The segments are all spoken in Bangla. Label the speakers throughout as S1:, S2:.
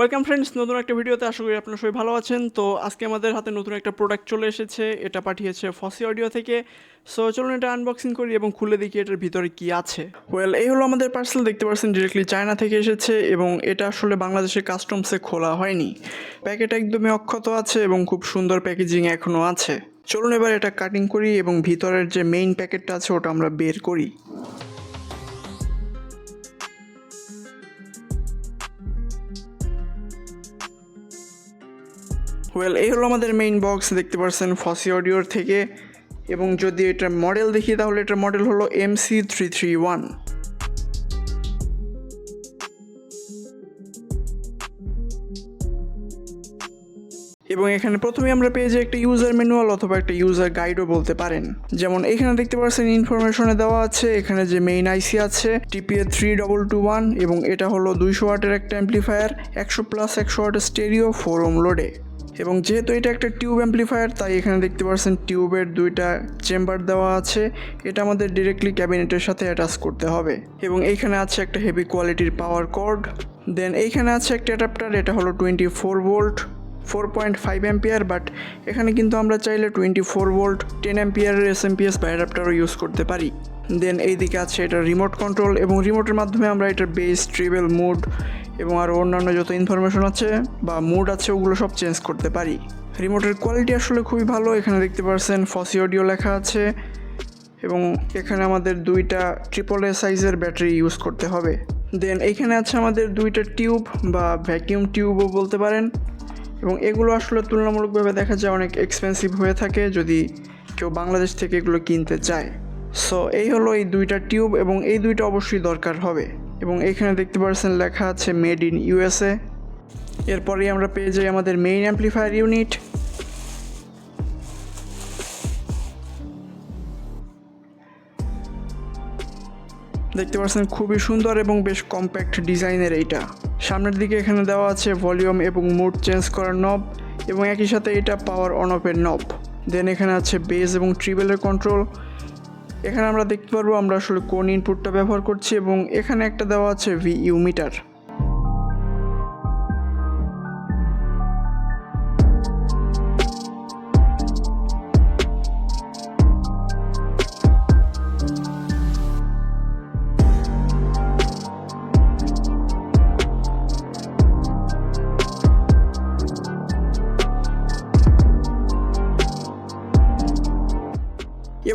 S1: ওয়েলকাম ফ্রেন্ডস নতুন একটা ভিডিওতে আশা করি আপনারা সবাই ভালো আছেন। তো আজকে আমাদের হাতে নতুন একটা প্রোডাক্ট চলে এসেছে। এটা পাঠিয়েছে ফসি অডিও থেকে। সো চলুন এটা আনবক্সিং করি এবং খুলে দেখি এটার ভিতরে কি আছে। ওয়েল এই হলো আমাদের পার্সেল দেখতে পাচ্ছেন ডিরেক্টলি চায়না থেকে এসেছে এবং এটা আসলে বাংলাদেশের কাস্টমসে খোলা হয়নি। প্যাকেট একদমই অক্ষত আছে এবং খুব সুন্দর প্যাকেজিং এখনও আছে। চলুন এবার এটা কাটিং করি এবং ভিতরের যে মেইন প্যাকেটটা আছে ওটা আমরা বের করি। ওয়েল এই হলো আমাদের মেইন বক্স দেখতে পাচ্ছেন ফসি অডিওর থেকে। এবং যদি এটার মডেল দেখি, তাহলে এটার মডেল হলো M C three three one এবং এখানে প্রথমে আমরা পেয়ে যাই একটা ইউজার ম্যানুয়াল অথবা একটা ইউজার গাইডও বলতে পারেন। যেমন এখানে দেখতে পাচ্ছেন ইনফরমেশনে দেওয়া আছে, এখানে যে মেইন আইসি আছে TPA three double two one এবং এটা হলো দুইশো ওয়াটের একটা অ্যাম্পলিফায়ার একশো প্লাস একশো ওয়াটের স্টেরিও ফোর ওম লোডে এবং যেহেতু এটা একটা টিউব অ্যাম্পলিফায়ার, তাই এখানে দেখতে পাচ্ছেন টিউবের দুইটা চেম্বার দেওয়া আছে। এটা আমাদের ডিরেক্টলি ক্যাবিনেটের সাথে অ্যাটাচ করতে হবে। এবং এইখানে আছে একটা হেভি কোয়ালিটির পাওয়ার কর্ড দেন এইখানে আছে একটা অ্যাডাপ্টার এটা হলো twenty four volt four point five ampere but এখানে কিন্তু আমরা চাইলে টোয়েন্টি ফোর ভোল্ট টেন অ্যাম্পিয়ারের এস এম পি বা অ্যাডাপ্টারও ইউজ করতে পারি। দেন এইদিকে আছে এটা রিমোট কন্ট্রোল এবং রিমোটের মাধ্যমে আমরা এটার বেস ট্রিবেল মুড এবং আরও অন্যান্য যত ইনফরমেশন আছে বা মুড আছে, ওগুলো সব চেঞ্জ করতে পারি। রিমোটের কোয়ালিটি আসলে খুবই ভালো, এখানে দেখতে পাচ্ছেন ফসি অডিও লেখা আছে এবং এখানে আমাদের দুইটা ট্রিপল এ সাইজের ব্যাটারি ইউজ করতে হবে। দেন এইখানে আছে আমাদের দুইটা টিউব বা ভ্যাকিউম টিউবও বলতে পারেন এবং এগুলো আসলে তুলনামূলকভাবে দেখা যায় অনেক এক্সপেন্সিভ হয়ে থাকে যদি কেউ বাংলাদেশ থেকে এগুলো কিনতে চায়। সো এই হলো এই দুইটা টিউব এবং এই দুইটা অবশ্যই দরকার হবে। এবং এখানে দেখতে পাচ্ছেন লেখা আছে মেড ইন ইউএসএ। এরপরেই আমরা পেয়ে যাই আমাদের মেইন অ্যাম্পলিফায়ার ইউনিট দেখতে পাচ্ছেন খুবই সুন্দর এবং বেশ কম্প্যাক্ট ডিজাইনের এইটা। সামনের দিকে এখানে দেওয়া আছে ভলিউম এবং মুড চেঞ্জ করার নব এবং একই সাথে এটা পাওয়ার অন অফের নব দেন এখানে আছে বেস এবং ট্রিবেলের কন্ট্রোল এখানে আমরা দেখতে পারব আমরা আসলে কোন ইনপুটটা ব্যবহার করছি এবং এখানে একটা দেওয়া আছে ভি ইউ মিটার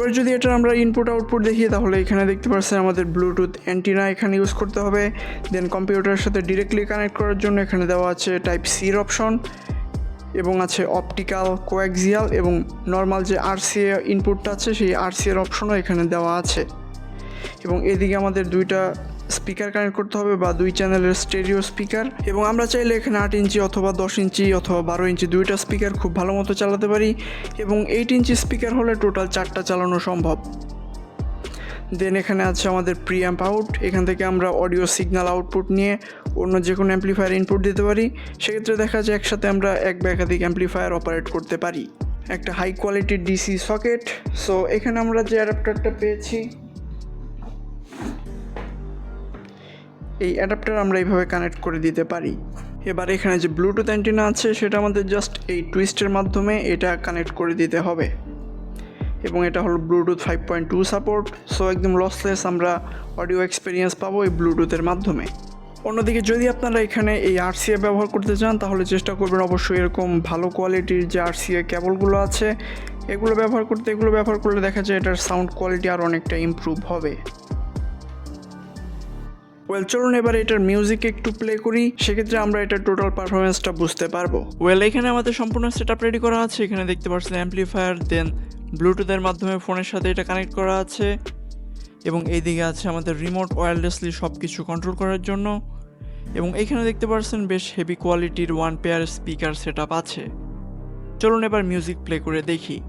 S1: এবার যদি এটা আমরা ইনপুট আউটপুট দেখি, তাহলে এখানে দেখতে পাচ্ছেন আমাদের ব্লুটুথ অ্যান্টিনা এখানে ইউজ করতে হবে। দেন কম্পিউটারের সাথে ডিরেক্টলি কানেক্ট করার জন্য এখানে দেওয়া আছে টাইপ সির অপশন এবং আছে অপটিক্যাল কোয়াক্সিয়াল এবং নর্মাল যে আরসিএ ইনপুটটা আছে, সেই আরসিএর অপশনও এখানে দেওয়া আছে। এবং এদিকে আমাদের দুইটা স্পিকার কানেক্ট করতে হবে বা দুই চ্যানেলের স্টেরিও স্পিকার এবং আমরা চাইলে এখানে আট ইঞ্চি অথবা দশ ইঞ্চি অথবা বারো ইঞ্চি দুইটা স্পিকার খুব ভালো মতো চালাতে পারি এবং এইট ইঞ্চি স্পিকার হলে টোটাল চারটা চালানো সম্ভব। দেন এখানে আছে আমাদের প্রিঅ্যাম্প আউট এখান থেকে আমরা অডিও সিগন্যাল আউটপুট নিয়ে অন্য যে কোনো অ্যাম্পলিফায়ার ইনপুট দিতে পারি। সেক্ষেত্রে দেখা যায় একসাথে আমরা এক বা একাধিক অ্যাম্পলিফায়ার অপারেট করতে পারি। একটা হাই কোয়ালিটির ডিসি সকেট সো এখানে আমরা যে অ্যাডাপ্টারটা পেয়েছি এই অ্যাডাপ্টার আমরা এইভাবে কানেক্ট করে দিতে পারি। এবার এখানে যে ব্লুটুথ অ্যান্টিনা আছে, সেটা আমাদের জাস্ট এই টুইস্টের মাধ্যমে এটা কানেক্ট করে দিতে হবে। এবং এটা হলো Bluetooth five point two support so একদম লসলেস আমরা অডিও এক্সপিরিয়েন্স পাবো এই ব্লুটুথের মাধ্যমে। অন্যদিকে যদি আপনারা এখানে এই আরসিএ ব্যবহার করতে চান, তাহলে চেষ্টা করবেন অবশ্যই এরকম ভালো কোয়ালিটির যে আরসিএ কেবলগুলো আছে, এগুলো ব্যবহার করতে, এগুলো ব্যবহার করলে দেখা যায় এটার সাউন্ড কোয়ালিটি আর অনেকটা ইমপ্রুভ হবে। ওয়েল চলুন এবার এটার মিউজিক একটু প্লে করি। সেক্ষেত্রে আমরা এটার টোটাল পারফরমেন্সটা বুঝতে পারব। ওয়েল এখানে আমাদের সম্পূর্ণ সেট আপ রেডি করা আছে। এখানে দেখতে পাচ্ছেন অ্যাম্পলিফায়ার দেন ব্লুটুথের মাধ্যমে ফোনের সাথে এটা কানেক্ট করা আছে। এবং এইদিকে আছে আমাদের রিমোট ওয়্যারলেসলি সব কিছু কন্ট্রোল করার জন্য। এবং এখানে দেখতে পাচ্ছেন বেশ হেভি কোয়ালিটির ওয়ান পেয়ার স্পিকার সেট আছে। চলুন এবার মিউজিক প্লে করে দেখি।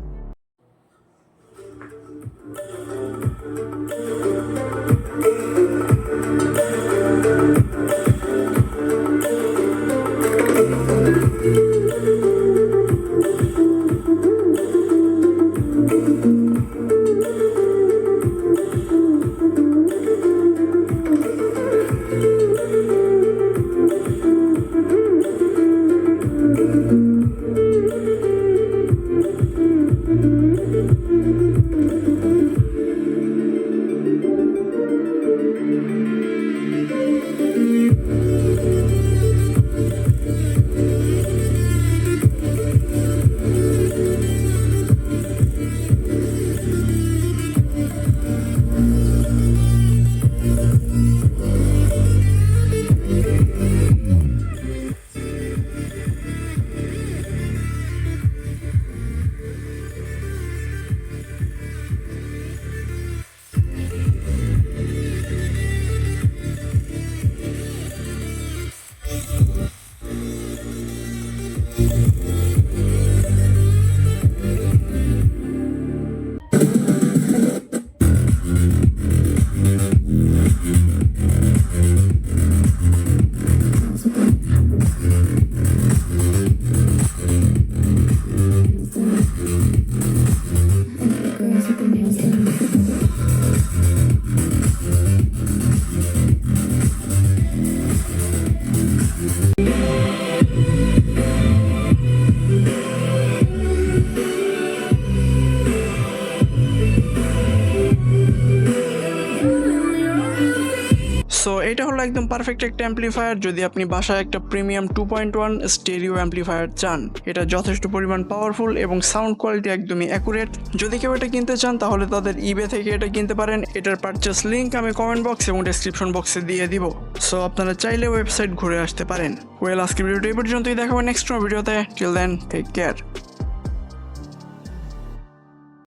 S1: হলো একদম পারফেক্ট একটা অ্যাম্পলিফায়ার যদি আপনি বাসায় একটা premium two point one stereo amplifier চান। এটা যথেষ্ট পরিমাণ পাওয়ারফুল এবং সাউন্ড কোয়ালিটি একদমই অ্যাকুরেট যদি কেউ এটা কিনতে চান, তাহলে তাদের ইবে থেকে এটা কিনতে পারেন। এটার পারচেস লিঙ্ক আমি কমেন্ট বক্স এবং ডেসক্রিপশন বক্সে দিয়ে দিব। সো আপনারা চাইলে ওয়েবসাইট ঘুরে আসতে পারেন। ওয়েল আজকের ভিডিওটা এই পর্যন্তই। দেখাবো নেক্সট ভিডিওতে টিল দেন টেক কেয়ার